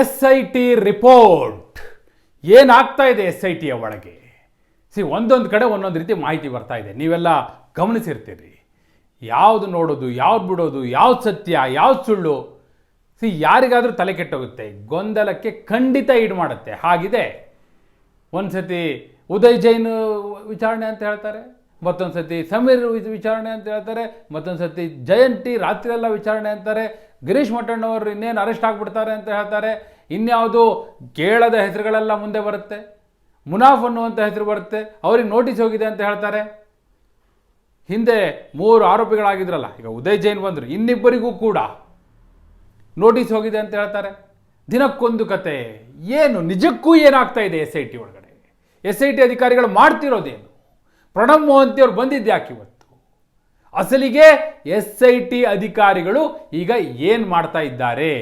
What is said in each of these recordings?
S I T report. ಏನಾಗ್ತಾ ಇದೆ S I ಟಿಯ ಒಳಗೆ? ಸಿ, ಒಂದೊಂದು ಕಡೆ ಒಂದೊಂದು ರೀತಿ ಮಾಹಿತಿ ಬರ್ತಾ ಇದೆ. ನೀವೆಲ್ಲ ಗಮನಿಸಿರ್ತೀರಿ. ಯಾವುದು ನೋಡೋದು, ಯಾವ್ದು ಬಿಡೋದು, ಯಾವ್ದು ಸತ್ಯ, ಯಾವ್ದು ಸುಳ್ಳು? ಸಿ, ಯಾರಿಗಾದರೂ ತಲೆ ಕೆಟ್ಟೋಗುತ್ತೆ. ಗೊಂದಲಕ್ಕೆ ಖಂಡಿತ ಈಡು ಮಾಡುತ್ತೆ. ಹಾಗಿದೆ. ಒಂದು ಸತಿ ಉದಯ್ ಜೈನ್ ವಿಚಾರಣೆ ಅಂತ ಹೇಳ್ತಾರೆ ಮತ್ತೊಂದು ಸತಿ ಸಮೀರ್ ವಿಚಾರಣೆ ಅಂತ ಹೇಳ್ತಾರೆ ಮತ್ತೊಂದು ಸತಿ ಜಯಂತಿ ರಾತ್ರಿಯೆಲ್ಲ ವಿಚಾರಣೆ ಅಂತಾರೆ ಗಿರೀಶ್ ಮಠಣ್ಣವರು ಇನ್ನೇನು ಅರೆಸ್ಟ್ ಆಗಿಬಿಡ್ತಾರೆ ಅಂತ ಹೇಳ್ತಾರೆ. ಇನ್ಯಾವುದು ಕೇಳದ ಹೆಸರುಗಳೆಲ್ಲ ಮುಂದೆ ಬರುತ್ತೆ. ಮುನಾಫ್ ಅನ್ನುವಂಥ ಹೆಸರು ಬರುತ್ತೆ. ಅವ್ರಿಗೆ ನೋಟಿಸ್ ಹೋಗಿದೆ ಅಂತ ಹೇಳ್ತಾರೆ. ಹಿಂದೆ ಮೂರು ಆರೋಪಿಗಳಾಗಿದ್ರಲ್ಲ, ಈಗ ಉದಯ್ ಜೈನ್ ಬಂದರು, ಇನ್ನಿಬ್ಬರಿಗೂ ಕೂಡ ನೋಟಿಸ್ ಹೋಗಿದೆ ಅಂತ ಹೇಳ್ತಾರೆ. ದಿನಕ್ಕೊಂದು ಕತೆ, ಏನು ನಿಜಕ್ಕೂ ಏನಾಗ್ತಾ ಇದೆ ಎಸ್ ಐ ಟಿ ಒಳಗಡೆ? ಎಸ್ ಐ ಟಿ ಅಧಿಕಾರಿಗಳು ಮಾಡ್ತಿರೋದೇನು? ಪ್ರಣಬ್ ಮೋಹಂತಿ ಅವ್ರು ಬಂದಿದ್ದೆ ಯಾಕೆ ಇವತ್ತು? ಅಸಲಿಗೆ ಎಸ್ ಐ ಟಿ ಅಧಿಕಾರಿಗಳು ಈಗ ಏನು ಮಾಡ್ತಾ ಇದ್ದಾರೆ?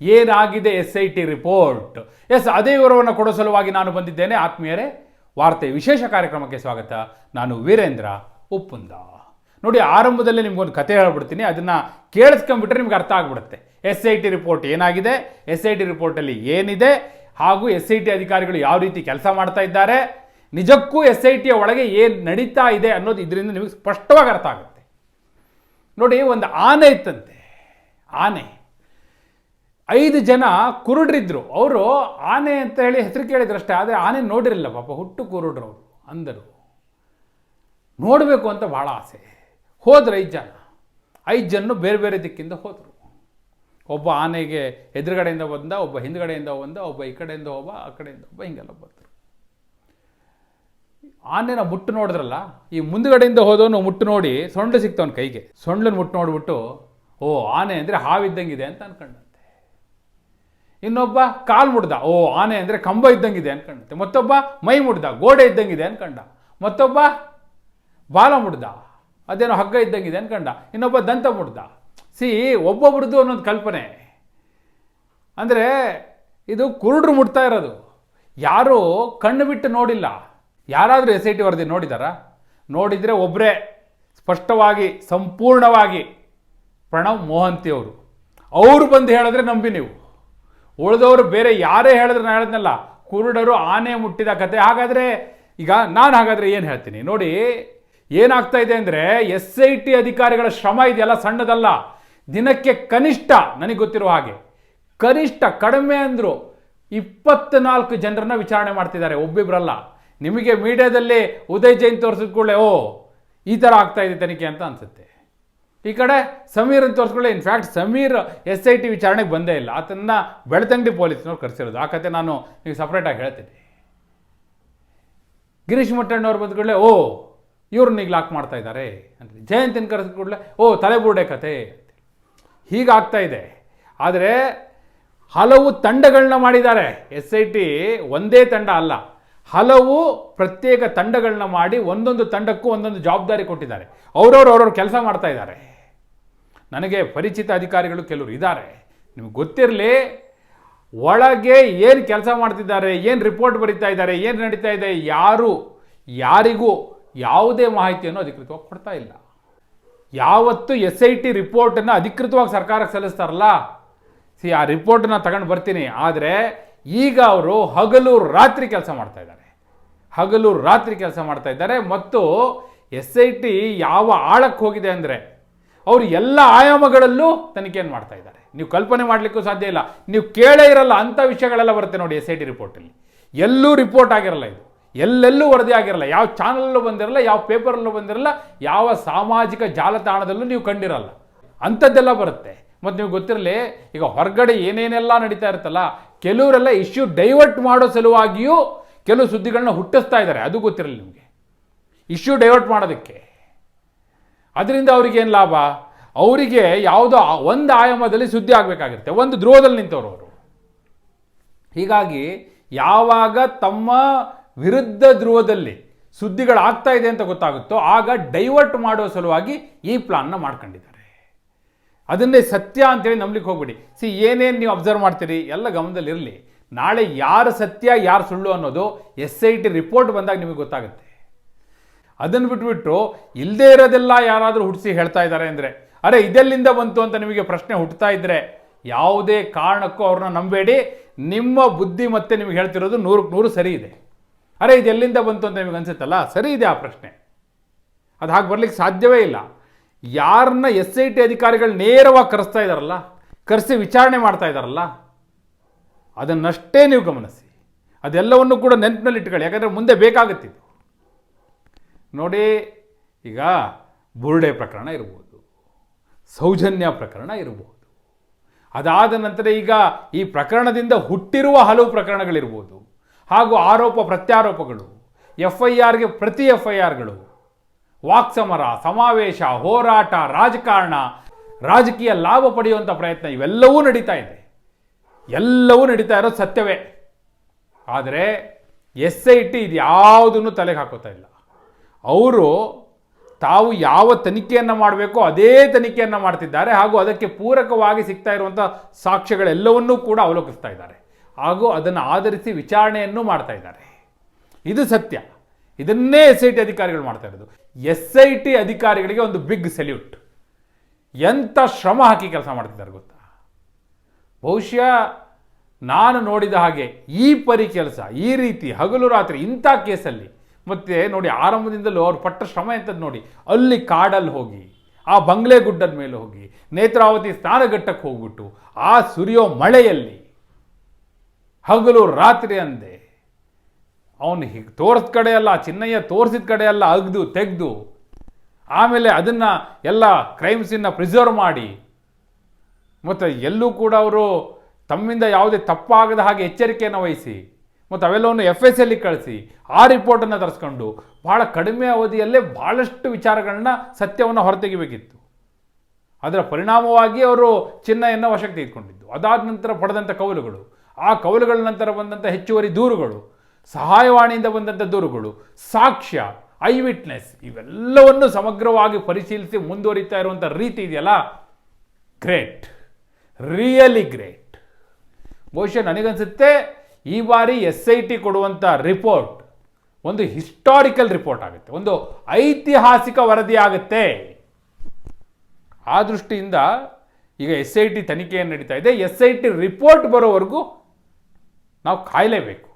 ಏನಾಗಿದೆ S I T report? Yes, ಅದೇ ವಿವರವನ್ನು ಕೊಡೋ ಸಲುವಾಗಿ ನಾನು ಬಂದಿದ್ದೇನೆ. ಆತ್ಮೀಯರೇ, ವಾರ್ತೆ ವಿಶೇಷ ಕಾರ್ಯಕ್ರಮಕ್ಕೆ ಸ್ವಾಗತ. ನಾನು ವೀರೇಂದ್ರ ಉಪ್ಪುಂದ. ನೋಡಿ, ಆರಂಭದಲ್ಲೇ ನಿಮ್ಗೊಂದು ಕತೆ ಹೇಳ್ಬಿಡ್ತೀನಿ. ಅದನ್ನು ಕೇಳಿಸ್ಕೊಂಬಿಟ್ರೆ ನಿಮ್ಗೆ ಅರ್ಥ ಆಗ್ಬಿಡುತ್ತೆ. ಎಸ್ ಐ ಟಿ ರಿಪೋರ್ಟ್ ಏನಾಗಿದೆ? ಎಸ್ ಐ ಟಿ ರಿಪೋರ್ಟಲ್ಲಿ ಏನಿದೆ? ಹಾಗೂ ಎಸ್ ಐ ಟಿ ಅಧಿಕಾರಿಗಳು ಯಾವ ರೀತಿ ಕೆಲಸ ಮಾಡ್ತಾ ಇದ್ದಾರೆ? ನಿಜಕ್ಕೂ ಎಸ್ ಐ ಟಿಯ ಒಳಗೆ ಏನು ನಡೀತಾ ಇದೆ ಅನ್ನೋದು ಇದರಿಂದ ನಿಮಗೆ ಸ್ಪಷ್ಟವಾಗಿ ಅರ್ಥ ಆಗುತ್ತೆ. ನೋಡಿ, ಒಂದು ಆನೆ ಇತ್ತಂತೆ. ಆನೆ. ಐದು ಜನ ಕುರುಡ್ರಿದ್ರು. ಅವರು ಆನೆ ಅಂತ ಹೇಳಿ ಹೆಸರು ಕೇಳಿದ್ರಷ್ಟೇ ಆದರೆ ಆನೆ ನೋಡಿರಲಿಲ್ಲ, ಪಾಪ ಹುಟ್ಟು ಕುರುಡ್ರು ಅವರು ಅಂದರು. ನೋಡಬೇಕು ಅಂತ ಭಾಳ ಆಸೆ. ಹೋದ್ರು ಐದು ಜನ. ಐದು ಜನ ಬೇರೆ ಬೇರೆ ದಿಕ್ಕಿಂದ ಹೋದರು. ಒಬ್ಬ ಆನೆಗೆ ಎದುರುಗಡೆಯಿಂದ ಬಂದ, ಒಬ್ಬ ಹಿಂದ್ಗಡೆಯಿಂದ ಬಂದ, ಒಬ್ಬ ಈ ಕಡೆಯಿಂದ ಒಬ್ಬ ಆ ಕಡೆಯಿಂದ ಒಬ್ಬ ಹಿಂಗೆಲ್ಲ ಬಂದರು. ಆನೆನ ಮುಟ್ಟು ನೋಡಿದ್ರಲ್ಲ, ಈ ಮುಂದುಗಡೆಯಿಂದ ಹೋದವನು ಮುಟ್ಟು ನೋಡಿ ಸೊಂಡ್ಲು ಸಿಕ್ತವನ ಕೈಗೆ. ಸೊಂಡ್ಲನ್ನು ಮುಟ್ಟು ನೋಡ್ಬಿಟ್ಟು, ಓ, ಆನೆ ಅಂದರೆ ಹಾವಿದ್ದಂಗಿದೆ ಅಂತ ಅನ್ಕೊಂಡಂತೆ. ಇನ್ನೊಬ್ಬ ಕಾಲು ಮುಡ್ದ ಓ, ಆನೆ ಅಂದರೆ ಕಂಬ ಇದ್ದಂಗಿದೆ ಅನ್ಕೊಂಡಂತೆ. ಮತ್ತೊಬ್ಬ ಮೈ ಮುಡ್ದ ಗೋಡೆ ಇದ್ದಂಗಿದೆ ಅನ್ಕಂಡ. ಮತ್ತೊಬ್ಬ ಬಾಲ ಮುಡ್ದ ಅದೇನೋ ಹಗ್ಗ ಇದ್ದಂಗಿದೆ ಅನ್ಕಂಡ. ಇನ್ನೊಬ್ಬ ದಂತ ಮುಡ್ದ ಸಿ, ಒಬ್ಬೊಬ್ರದ್ದು ಅನ್ನೋದು ಕಲ್ಪನೆ. ಅಂದರೆ ಇದು ಕುರುಡ್ರು ಮುಟ್ತಾ ಇರೋದು. ಯಾರೂ ಕಣ್ಣು ಬಿಟ್ಟು ನೋಡಿಲ್ಲ. ಯಾರಾದರೂ ಎಸ್ ಐ ಟಿ ವರದಿ ನೋಡಿದಾರಾ? ನೋಡಿದರೆ ಒಬ್ಬರೇ ಸ್ಪಷ್ಟವಾಗಿ, ಸಂಪೂರ್ಣವಾಗಿ ಪ್ರಣವ್ ಮೋಹಂತಿ ಅವರು. ಅವರು ಬಂದು ಹೇಳಿದ್ರೆ ನಂಬಿ ನೀವು. ಉಳಿದವರು ಬೇರೆ ಯಾರೇ ಹೇಳಿದ್ರೆ ನಾನು ಹೇಳಿದ್ನಲ್ಲ, ಕುರುಡರು ಆನೆ ಮುಟ್ಟಿದ ಕತೆ. ಹಾಗಾದರೆ ಈಗ ನಾನು ಹಾಗಾದರೆ ಏನು ಹೇಳ್ತೀನಿ? ನೋಡಿ, ಏನಾಗ್ತಾ ಇದೆ ಅಂದರೆ ಎಸ್ ಐ ಟಿ ಅಧಿಕಾರಿಗಳ ಶ್ರಮ ಇದೆಯಲ್ಲ, ಸಣ್ಣದಲ್ಲ. ದಿನಕ್ಕೆ ಕನಿಷ್ಠ, ನನಗೆ ಗೊತ್ತಿರೋ ಹಾಗೆ, ಕನಿಷ್ಠ ಕಡಿಮೆ ಅಂದರು ಇಪ್ಪತ್ನಾಲ್ಕು ಜನರನ್ನ ವಿಚಾರಣೆ ಮಾಡ್ತಿದ್ದಾರೆ, ಒಬ್ಬಿಬ್ರಲ್ಲ. ನಿಮಗೆ ಮೀಡಿಯಾದಲ್ಲಿ ಉದಯ್ ಜೈನ್ ತೋರಿಸಿದ ಕೂಡಲೇ, ಓ, ಈ ಥರ ಆಗ್ತಾ ಇದೆ ತನಿಖೆ ಅಂತ ಅನಿಸುತ್ತೆ. ಈ ಕಡೆ ಸಮೀರ್ ಅಂತ ತೋರಿಸ್ಕೊಳ್ಳಿ in fact Sameer S I T ವಿಚಾರಣೆಗೆ ಬಂದೇ ಇಲ್ಲ. ಅದನ್ನು ಬೆಳತಂಗಡಿ ಪೊಲೀಸ್ನವ್ರು ಕರೆಸಿರೋದು. ಆ ಕತೆ ನಾನು ನೀವು ಸಪ್ರೇಟಾಗಿ ಹೇಳ್ತೀನಿ. ಗಿರೀಶ್ ಮುಟ್ಟಣ್ಣವ್ರು ಕೂಡಲೇ, ಓ, ಇವ್ರನ್ನ ಈಗ ಲಾಕ್ ಮಾಡ್ತಾ ಇದ್ದಾರೆ ಅಂತ ಜಯಂತಿನ ಕರೆಸಿದ ಕೂಡಲೇ, ಓ, ತಲೆಬೂಡೆ ಕತೆ ಹೀಗಾಗ್ತಾ ಇದೆ. ಆದರೆ ಹಲವು ತಂಡಗಳನ್ನ ಮಾಡಿದ್ದಾರೆ. ಎಸ್ ಐ ಟಿ ಒಂದೇ ತಂಡ ಅಲ್ಲ. ಹಲವು ಪ್ರತ್ಯೇಕ ತಂಡಗಳನ್ನ ಮಾಡಿ ಒಂದೊಂದು ತಂಡಕ್ಕೂ ಒಂದೊಂದು ಜವಾಬ್ದಾರಿ ಕೊಟ್ಟಿದ್ದಾರೆ. ಅವ್ರವ್ರು ಅವ್ರವ್ರು ಕೆಲಸ ಮಾಡ್ತಾ ಇದ್ದಾರೆ. ನನಗೆ ಪರಿಚಿತ ಅಧಿಕಾರಿಗಳು ಕೆಲವರು ಇದ್ದಾರೆ. ನಿಮ್ಗೆ ಗೊತ್ತಿರಲಿ, ಒಳಗೆ ಏನು ಕೆಲಸ ಮಾಡ್ತಿದ್ದಾರೆ, ಏನು ರಿಪೋರ್ಟ್ ಬರಿತಾ ಇದ್ದಾರೆ, ಏನು ನಡೀತಾ ಇದೆ, ಯಾರು, ಯಾರಿಗೂ ಯಾವುದೇ ಮಾಹಿತಿಯನ್ನು ಅಧಿಕೃತವಾಗಿ ಕೊಡ್ತಾ ಇಲ್ಲ. ಯಾವತ್ತು ಎಸ್ ಐ ಟಿ ರಿಪೋರ್ಟನ್ನು ಅಧಿಕೃತವಾಗಿ ಸರ್ಕಾರಕ್ಕೆ ಸಲ್ಲಿಸ್ತಾರಲ್ಲ? ಸಿ, ಆ ರಿಪೋರ್ಟನ್ನ ತಗೊಂಡು ಬರ್ತೀನಿ. ಆದರೆ ಈಗ ಅವರು ಹಗಲು ರಾತ್ರಿ ಕೆಲಸ ಮಾಡ್ತಾ ಇದ್ದಾರೆ. ಹಗಲು ರಾತ್ರಿ ಕೆಲಸ ಮಾಡ್ತಾ ಇದ್ದಾರೆ ಮತ್ತು ಎಸ್ ಐ ಟಿ ಯಾವ ಆಳಕ್ಕೆ ಹೋಗಿದೆ ಅಂದರೆ ಅವರು ಎಲ್ಲ ಆಯಾಮಗಳಲ್ಲೂ ತನಿಖೆಯನ್ನು ಮಾಡ್ತಾ ಇದ್ದಾರೆ. ನೀವು ಕಲ್ಪನೆ ಮಾಡಲಿಕ್ಕೂ ಸಾಧ್ಯ ಇಲ್ಲ. ನೀವು ಕೇಳೇ ಇರಲ್ಲ ಅಂಥ ವಿಷಯಗಳೆಲ್ಲ ಬರುತ್ತೆ ನೋಡಿ ಎಸ್ ಐ ಟಿ ರಿಪೋರ್ಟಲ್ಲಿ. ಎಲ್ಲೂ ರಿಪೋರ್ಟ್ ಆಗಿರಲ್ಲ ಇದು. ಎಲ್ಲೆಲ್ಲೂ ವರದಿ ಆಗಿರಲ್ಲ. ಯಾವ ಚಾನಲಲ್ಲೂ ಬಂದಿರಲ್ಲ, ಯಾವ ಪೇಪರಲ್ಲೂ ಬಂದಿರಲ್ಲ, ಯಾವ ಸಾಮಾಜಿಕ ಜಾಲತಾಣದಲ್ಲೂ ನೀವು ಕಂಡಿರಲ್ಲ. ಅಂಥದ್ದೆಲ್ಲ ಬರುತ್ತೆ. ಮತ್ತು ನೀವು ಗೊತ್ತಿರಲಿ, ಈಗ ಹೊರಗಡೆ ಏನೇನೆಲ್ಲ ನಡೀತಾ ಇರುತ್ತಲ್ಲ, ಕೆಲವರೆಲ್ಲ ಇಶ್ಯೂ ಡೈವರ್ಟ್ ಮಾಡೋ ಸಲುವಾಗಿಯೂ ಕೆಲವು ಸುದ್ದಿಗಳನ್ನ ಹುಟ್ಟಿಸ್ತಾ ಇದ್ದಾರೆ. ಅದು ಗೊತ್ತಿರಲಿ ನಿಮಗೆ. ಇಶ್ಯೂ ಡೈವರ್ಟ್ ಮಾಡೋದಕ್ಕೆ. ಅದರಿಂದ ಅವ್ರಿಗೇನು ಲಾಭ? ಅವರಿಗೆ ಯಾವುದೋ ಒಂದು ಆಯಾಮದಲ್ಲಿ ಸುದ್ದಿ ಆಗಬೇಕಾಗಿರುತ್ತೆ. ಒಂದು ಧ್ರುವದಲ್ಲಿ ನಿಂತವರು ಅವರು. ಹೀಗಾಗಿ ಯಾವಾಗ ತಮ್ಮ ವಿರುದ್ಧ ಧ್ರುವದಲ್ಲಿ ಸುದ್ದಿಗಳಾಗ್ತಾ ಇದೆ ಅಂತ ಗೊತ್ತಾಗುತ್ತೋ, ಆಗ ಡೈವರ್ಟ್ ಮಾಡೋ ಸಲುವಾಗಿ ಈ ಪ್ಲಾನ್ನ ಮಾಡ್ಕೊಂಡಿದ್ದಾರೆ. ಅದನ್ನೇ ಸತ್ಯ ಅಂತೇಳಿ ನಂಬಲಿಕ್ಕೆ ಹೋಗ್ಬಿಡಿ. ಸಿ, ಏನೇನು ನೀವು ಅಬ್ಸರ್ವ್ ಮಾಡ್ತೀರಿ? ಎಲ್ಲ ಗಮನದಲ್ಲಿರಲಿ ನಾಳೆ ಯಾರು ಸತ್ಯ, ಯಾರು ಸುಳ್ಳು ಅನ್ನೋದು ಎಸ್ ಐ ಟಿ ರಿಪೋರ್ಟ್ ಬಂದಾಗ ನಿಮಗೆ ಗೊತ್ತಾಗುತ್ತೆ. ಅದನ್ನು ಬಿಟ್ಬಿಟ್ಟು ಇಲ್ಲದೇ ಇರೋದೆಲ್ಲ ಯಾರಾದರೂ ಹುಟ್ಟಿಸಿ ಹೇಳ್ತಾ ಇದ್ದಾರೆ ಅಂದರೆ, ಅರೆ, ಇದೆಲ್ಲಿಂದ ಬಂತು ಅಂತ ನಿಮಗೆ ಪ್ರಶ್ನೆ ಹುಟ್ಟುತ್ತಾ ಇದ್ದರೆ ಯಾವುದೇ ಕಾರಣಕ್ಕೂ ಅವ್ರನ್ನ ನಂಬೇಡಿ. ನಿಮ್ಮ ಬುದ್ಧಿ ಮತ್ತೆ ನಿಮಗೆ ಹೇಳ್ತಿರೋದು ನೂರಕ್ಕೆ ನೂರು ಸರಿ ಇದೆ. ಅರೆ, ಇದೆಲ್ಲಿಂದ ಬಂತು ಅಂತ ನಿಮಗೆ ಅನಿಸುತ್ತಲ್ಲ? ಸರಿ ಇದೆ ಆ ಪ್ರಶ್ನೆ. ಅದು ಹಾಗೆ ಬರಲಿಕ್ಕೆ ಸಾಧ್ಯವೇ ಇಲ್ಲ. ಯಾರನ್ನ ಎಸ್ ಐ ಟಿ ಅಧಿಕಾರಿಗಳು ನೇರವಾಗಿ ಕರೆಸ್ತಾ ಇದ್ದಾರಲ್ಲ ಕರೆಸಿ ವಿಚಾರಣೆ ಮಾಡ್ತಾ ಇದ್ದಾರಲ್ಲ ಅದನ್ನಷ್ಟೇ ನೀವು ಗಮನಿಸಿ. ಅದೆಲ್ಲವನ್ನು ಕೂಡ ನೆನಪಿನಲ್ಲಿ ಇಟ್ಕೊಳ್ಳಿ, ಯಾಕಂದರೆ ಮುಂದೆ ಬೇಕಾಗುತ್ತಿತ್ತು ನೋಡಿ, ಈಗ ಬುರುಡೆ ಪ್ರಕರಣ ಇರ್ಬೋದು, ಸೌಜನ್ಯ ಪ್ರಕರಣ ಇರ್ಬೋದು. ಅದಾದ ನಂತರ ಈಗ ಈ ಪ್ರಕರಣದಿಂದ ಹುಟ್ಟಿರುವ ಹಲವು ಪ್ರಕರಣಗಳಿರ್ಬೋದು. ಹಾಗೂ ಆರೋಪ ಪ್ರತ್ಯಾರೋಪಗಳು, ಎಫ್ ಐ ಆರ್ಗೆ ಪ್ರತಿ ಎಫ್ ಐ ಆರ್ಗಳು ವಾಕ್ಸಮರ, ಸಮಾವೇಶ, ಹೋರಾಟ, ರಾಜಕಾರಣ, ರಾಜಕೀಯ ಲಾಭ ಪಡೆಯುವಂಥ ಪ್ರಯತ್ನ ಇವೆಲ್ಲವೂ ನಡೀತಾ ಇದೆ. ಎಲ್ಲವೂ ನಡೀತಾ ಇರೋದು ಸತ್ಯವೇ. ಆದರೆ ಎಸ್ ಐ ಟಿ ಇದು ಯಾವುದನ್ನು ತಲೆಗೆ ಹಾಕೋತಾ ಇಲ್ಲ. ಅವರು ತಾವು ಯಾವ ತನಿಖೆಯನ್ನು ಮಾಡಬೇಕೋ ಅದೇ ತನಿಖೆಯನ್ನು ಮಾಡ್ತಿದ್ದಾರೆ ಹಾಗೂ ಅದಕ್ಕೆ ಪೂರಕವಾಗಿ ಸಿಗ್ತಾ ಇರುವಂಥ ಸಾಕ್ಷ್ಯಗಳೆಲ್ಲವನ್ನೂ ಕೂಡ ಅವಲೋಕಿಸ್ತಾ ಇದ್ದಾರೆ. ಹಾಗೂ ಅದನ್ನು ಆಧರಿಸಿ ವಿಚಾರಣೆಯನ್ನು ಮಾಡ್ತಾ ಇದ್ದಾರೆ. ಇದು ಸತ್ಯ. ಇದನ್ನೇ ಎಸ್ ಐ ಟಿ ಅಧಿಕಾರಿಗಳು ಮಾಡ್ತಾ ಇರೋದು. ಎಸ್ ಐ ಟಿ ಅಧಿಕಾರಿಗಳಿಗೆ ಒಂದು ಬಿಗ್ ಸೆಲ್ಯೂಟ್. ಎಂಥ ಶ್ರಮ ಹಾಕಿ ಕೆಲಸ ಮಾಡ್ತಿದ್ದಾರೆ ಗೊತ್ತಾ? ಬಹುಶಃ ನಾನು ನೋಡಿದ ಹಾಗೆ ಈ ಪರಿ ಕೆಲಸ, ಈ ರೀತಿ ಹಗಲು ರಾತ್ರಿ ಇಂಥ ಕೇಸಲ್ಲಿ ಮತ್ತೆ ನೋಡಿ ಆರಂಭದಿಂದಲೂ ಅವ್ರು ಪಟ್ಟ ಶ್ರಮ ಎಂಥದ್ದು ನೋಡಿ, ಅಲ್ಲಿ ಕಾಡಲ್ಲಿ ಹೋಗಿ, ಆ ಬಂಗ್ಲೆ ಗುಡ್ಡದ ಮೇಲೆ ಹೋಗಿ, ನೇತ್ರಾವತಿ ಸ್ನಾನಘಟ್ಟಕ್ಕೆ ಹೋಗ್ಬಿಟ್ಟು, ಆ ಸುರಿಯೋ ಮಳೆಯಲ್ಲಿ ಹಗಲು ರಾತ್ರಿ ಅಂದೆ ಅವನು ಹೀಗೆ ತೋರಿದ ಕಡೆ ಅಲ್ಲ, ಚಿನ್ನಯ್ಯ ತೋರಿಸಿದ ಕಡೆ ಎಲ್ಲ ಅಗ್ದು, ತೆಗೆದು, ಆಮೇಲೆ ಅದನ್ನು ಎಲ್ಲ ಕ್ರೈಮ್ಸನ್ನು ಪ್ರಿಸರ್ವ್ ಮಾಡಿ. ಮತ್ತು ಎಲ್ಲೂ ಕೂಡ ಅವರು ತಮ್ಮಿಂದ ಯಾವುದೇ ತಪ್ಪಾಗದ ಹಾಗೆ ಎಚ್ಚರಿಕೆಯನ್ನು ವಹಿಸಿ, ಮತ್ತು ಅವೆಲ್ಲವನ್ನು ಎಫ್ ಎಸ್ ಎಲ್ಲಿ ಕಳಿಸಿ, ಆ ರಿಪೋರ್ಟನ್ನು ತರಿಸ್ಕೊಂಡು ಭಾಳ ಕಡಿಮೆ ಅವಧಿಯಲ್ಲೇ ಭಾಳಷ್ಟು ವಿಚಾರಗಳನ್ನ ಸತ್ಯವನ್ನು ಹೊರತೆಗಿಬೇಕಿತ್ತು ಅದರ ಪರಿಣಾಮವಾಗಿ ಅವರು ಚಿನ್ನಯನ್ನು ವಶಕ್ಕೆ ತೆಗೆದುಕೊಂಡಿದ್ದು. ಅದಾದ ನಂತರ ಪಡೆದಂಥ ಕವಲುಗಳು ಆ ಕವಲುಗಳ ನಂತರ ಬಂದಂಥ ಹೆಚ್ಚುವರಿ ದೂರುಗಳು. ಸಹಾಯವಾಣಿಯಿಂದ ಬಂದಂಥ ದೂರುಗಳು, ಸಾಕ್ಷ್ಯ ಐ ವಿಟ್ನೆಸ್ ಇವೆಲ್ಲವನ್ನು ಸಮಗ್ರವಾಗಿ ಪರಿಶೀಲಿಸಿ ಮುಂದುವರಿತಾ ಇರುವಂಥ ರೀತಿ ಇದೆಯಲ್ಲ? ಗ್ರೇಟ್. Really great. ಬಹುಶಃ ನನಗನ್ಸುತ್ತೆ ಈ ಬಾರಿ ಎಸ್ ಐ ಟಿ ಕೊಡುವಂಥ ರಿಪೋರ್ಟ್ ಒಂದು ಹಿಸ್ಟಾರಿಕಲ್ ರಿಪೋರ್ಟ್ ಆಗುತ್ತೆ, ಒಂದು ಐತಿಹಾಸಿಕ ವರದಿ ಆಗುತ್ತೆ. ಆ ದೃಷ್ಟಿಯಿಂದ ಈಗ ಎಸ್ ಐ ಟಿ ತನಿಖೆಯನ್ನು ನಡೀತಾ ಇದೆ. ಎಸ್ ಐ ಟಿ ರಿಪೋರ್ಟ್ ಬರೋವರೆಗೂ ನಾವು ಕಾಯಲೇಬೇಕು.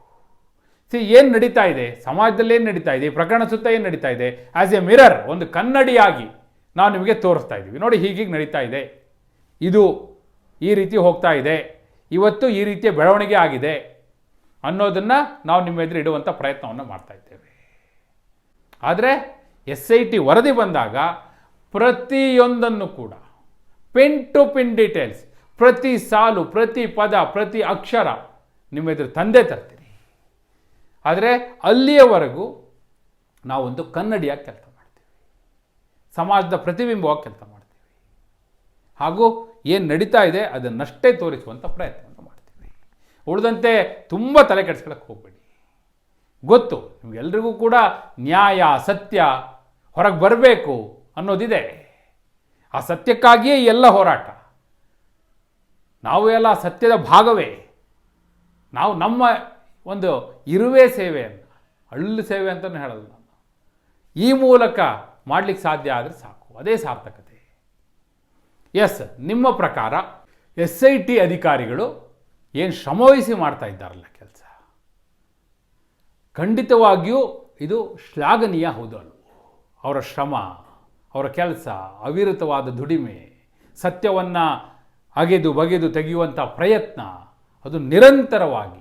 ಸಿ ಏನು ನಡೀತಾ ಇದೆ? ಸಮಾಜದಲ್ಲಿ ಏನು ನಡೀತಾ ಇದೆ? ಪ್ರಕರಣ ಸುತ್ತ ಏನು ನಡೀತಾ ಇದೆ? ಆ್ಯಸ್ ಎ ಮಿರರ್ ಒಂದು ಕನ್ನಡಿಯಾಗಿ ನಾವು ನಿಮಗೆ ತೋರಿಸ್ತಾ ಇದ್ದೀವಿ. ನೋಡಿ ಹೀಗೀಗೆ ನಡೀತಾ ಇದೆ. ಇದು ಈ ರೀತಿ ಹೋಗ್ತಾ ಇದೆ. ಇವತ್ತು ಈ ರೀತಿಯ ಬೆಳವಣಿಗೆ ಆಗಿದೆ ಅನ್ನೋದನ್ನು ನಾವು ನಿಮ್ಮ ಎದುರು ಇಡುವಂಥ ಪ್ರಯತ್ನವನ್ನು ಮಾಡ್ತಾ ಇದ್ದೇವೆ. ಆದರೆ ಎಸ್ ಐ ಟಿ ವರದಿ ಬಂದಾಗ ಪ್ರತಿಯೊಂದನ್ನು ಕೂಡ ಪಿನ್ ಟು ಪಿನ್ ಡೀಟೇಲ್ಸ್ ಪ್ರತಿ ಸಾಲು, ಪ್ರತಿ ಪದ, ಪ್ರತಿ ಅಕ್ಷರ ನಿಮ್ಮ ಎದುರು ತಂದೆ ತರ್ತೀರಿ. ಆದರೆ ಅಲ್ಲಿಯವರೆಗೂ ನಾವೊಂದು ಕನ್ನಡಿಯಾಗಿ ಕೆಲಸ ಮಾಡ್ತೀವಿ. ಸಮಾಜದ ಪ್ರತಿಬಿಂಬವಾಗಿ ಕೆಲಸ ಮಾಡ್ತೀವಿ. ಹಾಗೂ ಏನು ನಡೀತಾ ಇದೆ ಅದನ್ನಷ್ಟೇ ತೋರಿಸುವಂಥ ಪ್ರಯತ್ನವನ್ನು ಮಾಡ್ತೀವಿ. ಉಳಿದಂತೆ ತುಂಬ ತಲೆ ಕೆಡಿಸ್ಕೊಳಕ್ಕೆ ಹೋಗಬೇಡಿ. ಗೊತ್ತು, ನಿಮಗೆಲ್ರಿಗೂ ಕೂಡ ನ್ಯಾಯ ಸತ್ಯ ಹೊರಗೆ ಬರಬೇಕು ಅನ್ನೋದಿದೆ. ಆ ಸತ್ಯಕ್ಕಾಗಿಯೇ ಎಲ್ಲ ಹೋರಾಟ. ನಾವು ಎಲ್ಲ ಸತ್ಯದ ಭಾಗವೇ. ನಾವು ನಮ್ಮ ಒಂದು ಇರುವೆ ಸೇವೆ ಅಂತ, ಹಳ್ಳು ಸೇವೆ ಅಂತಲೂ ಹೇಳೋದು ನಾನು ಈ ಮೂಲಕ ಮಾಡಲಿಕ್ಕೆ ಸಾಧ್ಯ ಆದರೆ ಸಾಕು, ಅದೇ ಸಾರ್ಥಕತೆ. ಎಸ್ ನಿಮ್ಮ ಪ್ರಕಾರ ಎಸ್ ಐ ಟಿ ಅಧಿಕಾರಿಗಳು ಏನು ಶ್ರಮವಹಿಸಿ ಮಾಡ್ತಾ ಇದ್ದಾರಲ್ಲ ಕೆಲಸ? ಖಂಡಿತವಾಗಿಯೂ ಇದು ಶ್ಲಾಘನೀಯ ಹೌದು ಅಲ್ವ. ಅವರ ಶ್ರಮ, ಅವರ ಕೆಲಸ, ಅವಿರತವಾದ ದುಡಿಮೆ, ಸತ್ಯವನ್ನು ಅಗೆದು ಬಗೆದು ತೆಗೆಯುವಂಥ ಪ್ರಯತ್ನ, ಅದು ನಿರಂತರವಾಗಿ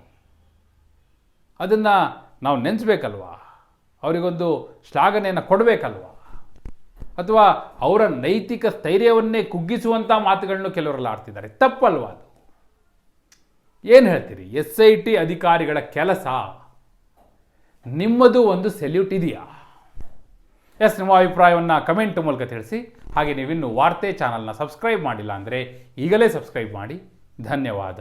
ಅದನ್ನು ನಾವು ನೆನೆಸ್ಬೇಕಲ್ವಾ? ಅವರಿಗೊಂದು ಶ್ಲಾಘನೆಯನ್ನು ಕೊಡಬೇಕಲ್ವಾ? ಅಥವಾ ಅವರ ನೈತಿಕ ಸ್ಥೈರ್ಯವನ್ನೇ ಕುಗ್ಗಿಸುವಂಥ ಮಾತುಗಳನ್ನು ಕೆಲವರೆಲ್ಲ ಆಡ್ತಿದ್ದಾರೆ. ತಪ್ಪಲ್ವಾ ಅದು? ಏನು ಹೇಳ್ತೀರಿ? ಎಸ್ ಐ ಟಿ ಅಧಿಕಾರಿಗಳ ಕೆಲಸ. ನಿಮ್ಮದು ಒಂದು ಸೆಲ್ಯೂಟ್ ಇದೆಯಾ? ಎಸ್, ನಿಮ್ಮ ಅಭಿಪ್ರಾಯವನ್ನು ಕಮೆಂಟ್ ಮೂಲಕ ತಿಳಿಸಿ. ಹಾಗೆ ನೀವಿನ್ನು ವಾರ್ತೆ ಚಾನಲ್ನ ಸಬ್ಸ್ಕ್ರೈಬ್ ಮಾಡಿಲ್ಲ ಅಂದರೆ ಈಗಲೇ ಸಬ್ಸ್ಕ್ರೈಬ್ ಮಾಡಿ. ಧನ್ಯವಾದ.